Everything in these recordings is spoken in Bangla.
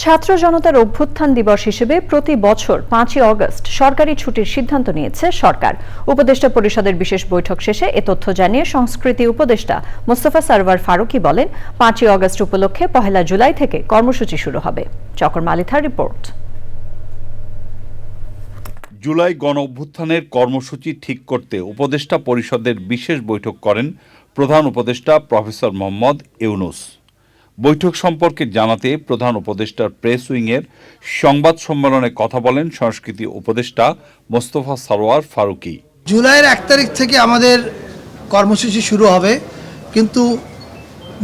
ছাত্র জনতার অভ্যুত্থান দিবস হিসেবে প্রতি বছর পাঁচই অগস্ট সরকারি ছুটির সিদ্ধান্ত নিয়েছে সরকার। উপদেষ্টা পরিষদের বিশেষ বৈঠক শেষে এ তথ্য জানিয়ে সংস্কৃতি উপদেষ্টা মোস্তফা সারওয়ার ফারুকি বলেন, পাঁচই অগস্ট উপলক্ষে পহেলা জুলাই থেকে কর্মসূচি শুরু হবে। চকর মালিথার রিপোর্ট। জুলাই গণ অভ্যুত্থানের কর্মসূচি ঠিক করতে উপদেষ্টা পরিষদের বিশেষ বৈঠক করেন প্রধান উপদেষ্টা প্রফেসর মোহাম্মদ ইউনুস। বৈঠক সম্পর্কে জানাতে প্রধান উপদেষ্টার প্রেস উইংয়ের সংবাদ সম্মেলনে কথা বলেন সংস্কৃতি উপদেষ্টা মোস্তফা সারোয়ার ফারুকি। জুলাইয়ের এক তারিখ থেকে আমাদের কর্মসূচি শুরু হবে, কিন্তু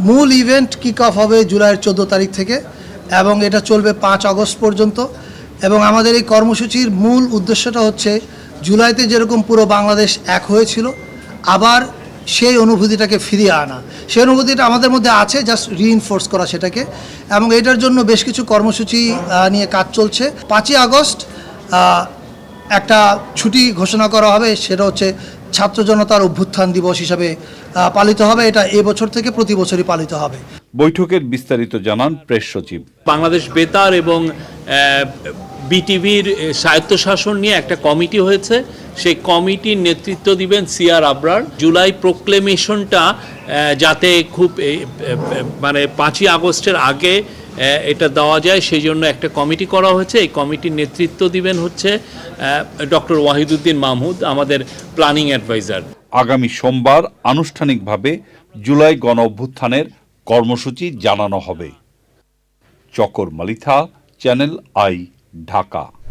মূল ইভেন্ট কিক অফ হবে জুলাইয়ের চোদ্দ তারিখ থেকে এবং এটা চলবে পাঁচ আগস্ট পর্যন্ত এবং আমাদের এই কর্মসূচির মূল উদ্দেশ্যটা হচ্ছে জুলাইতে যেরকম পুরো বাংলাদেশ এক হয়েছিল, আবার সেই অনুভূতিটাকে ফিরিয়ে আনা। সেই অনুভূতিটা আমাদের মধ্যে আছে জাস্ট রিইনফোর্স করা সেটাকে। এবং এটার জন্য বেশ কিছু কর্মসূচি নিয়ে কাজ চলছে। পাঁচই আগস্ট একটা ছুটি ঘোষণা করা হবে সেটা হচ্ছে ছাত্র জনতার অভ্যুত্থান দিবস হিসাবে পালিত হবে। এটা এবছর থেকে প্রতি বছরই পালিত হবে। বৈঠকের বিস্তারিত জানান প্রেস সচিব। বাংলাদেশ বেতার এবং বিটিভির স্বায়ত্তশাসন নিয়ে একটা কমিটি হয়েছে। সেই কমিটির নেতৃত্ব দিবেন সিআর আবরার। জুলাই প্রোক্লেমেশনটা যাতে খুব মানে পাঁচই আগস্টের আগে এটা দেওয়া যায় সেই জন্য একটা কমিটি করা হয়েছে। এই কমিটির নেতৃত্ব দিবেন হচ্ছে ডক্টর ওয়াহিদুদ্দিন মাহমুদ, আমাদের প্ল্যানিং অ্যাডভাইজার। আগামী সোমবার আনুষ্ঠানিকভাবে জুলাই গণ অভ্যুত্থানের কর্মসূচি জানানো হবে। Chakor Malitha, channel I. Dhaka.